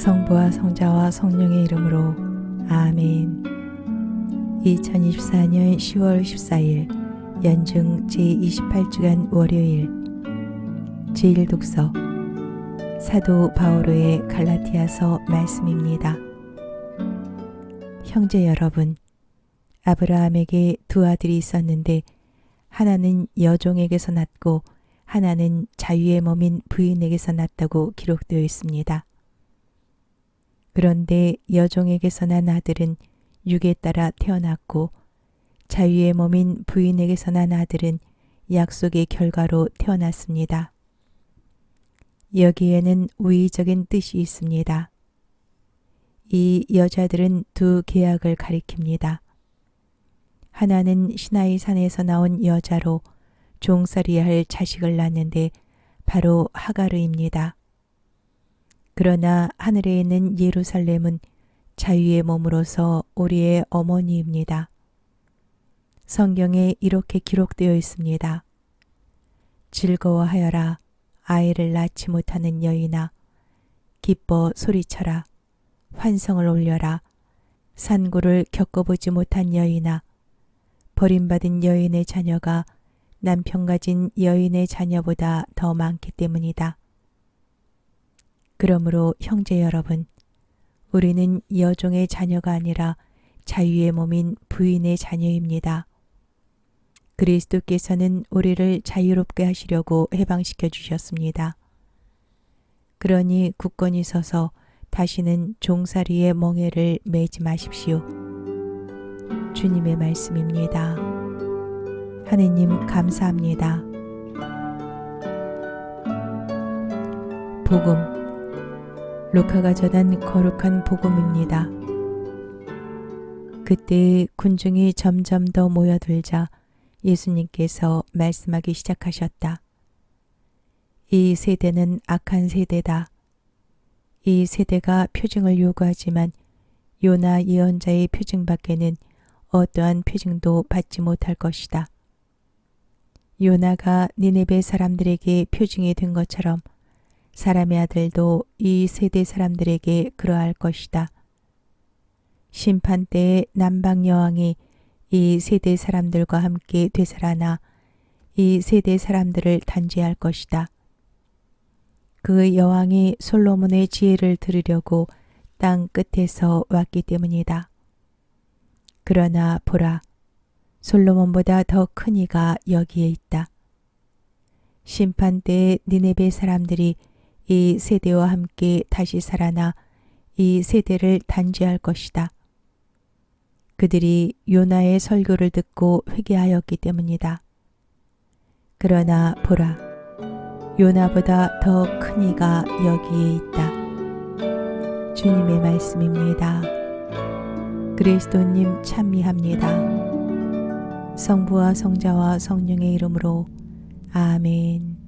성부와 성자와 성령의 이름으로 아멘. 2024년 10월 14일 연중 제28주간 월요일 제1독서 사도 바오로의 갈라티아서 말씀입니다. 형제 여러분, 아브라함에게 두 아들이 있었는데 하나는 여종에게서 났고 하나는 자유의 몸인 부인에게서 났다고 기록되어 있습니다. 그런데 여종에게서 난 아들은 육에 따라 태어났고 자유의 몸인 부인에게서 난 아들은 약속의 결과로 태어났습니다. 여기에는 우의적인 뜻이 있습니다. 이 여자들은 두 계약을 가리킵니다. 하나는 시나이 산에서 나온 여자로 종살이야 할 자식을 낳는데 바로 하가르입니다. 그러나 하늘에 있는 예루살렘은 자유의 몸으로서 우리의 어머니입니다. 성경에 이렇게 기록되어 있습니다. 즐거워하여라 아이를 낳지 못하는 여인아 기뻐 소리쳐라 환성을 올려라 산고를 겪어보지 못한 여인아 버림받은 여인의 자녀가 남편 가진 여인의 자녀보다 더 많기 때문이다. 그러므로 형제 여러분, 우리는 여종의 자녀가 아니라 자유의 몸인 부인의 자녀입니다. 그리스도께서는 우리를 자유롭게 하시려고 해방시켜 주셨습니다. 그러니 굳건히 서서 다시는 종살이의 멍에를 매지 마십시오. 주님의 말씀입니다. 하느님 감사합니다. 복음 루카가 전한 거룩한 복음입니다. 그때 군중이 점점 더 모여들자 예수님께서 말씀하기 시작하셨다. 이 세대는 악한 세대다. 이 세대가 표징을 요구하지만 요나 예언자의 표징 밖에는 어떠한 표징도 받지 못할 것이다. 요나가 니네베 사람들에게 표징이 된 것처럼 사람의 아들도 이 세대 사람들에게 그러할 것이다. 심판 때에 남방 여왕이 이 세대 사람들과 함께 되살아나 이 세대 사람들을 단죄할 것이다. 그 여왕이 솔로몬의 지혜를 들으려고 땅 끝에서 왔기 때문이다. 그러나 보라, 솔로몬보다 더 큰 이가 여기에 있다. 심판 때에 니네베 사람들이 이 세대와 함께 다시 살아나 이 세대를 단죄할 것이다. 그들이 요나의 설교를 듣고 회개하였기 때문이다. 그러나 보라, 요나보다 더 큰 이가 여기에 있다. 주님의 말씀입니다. 그리스도님 찬미합니다. 성부와 성자와 성령의 이름으로 아멘.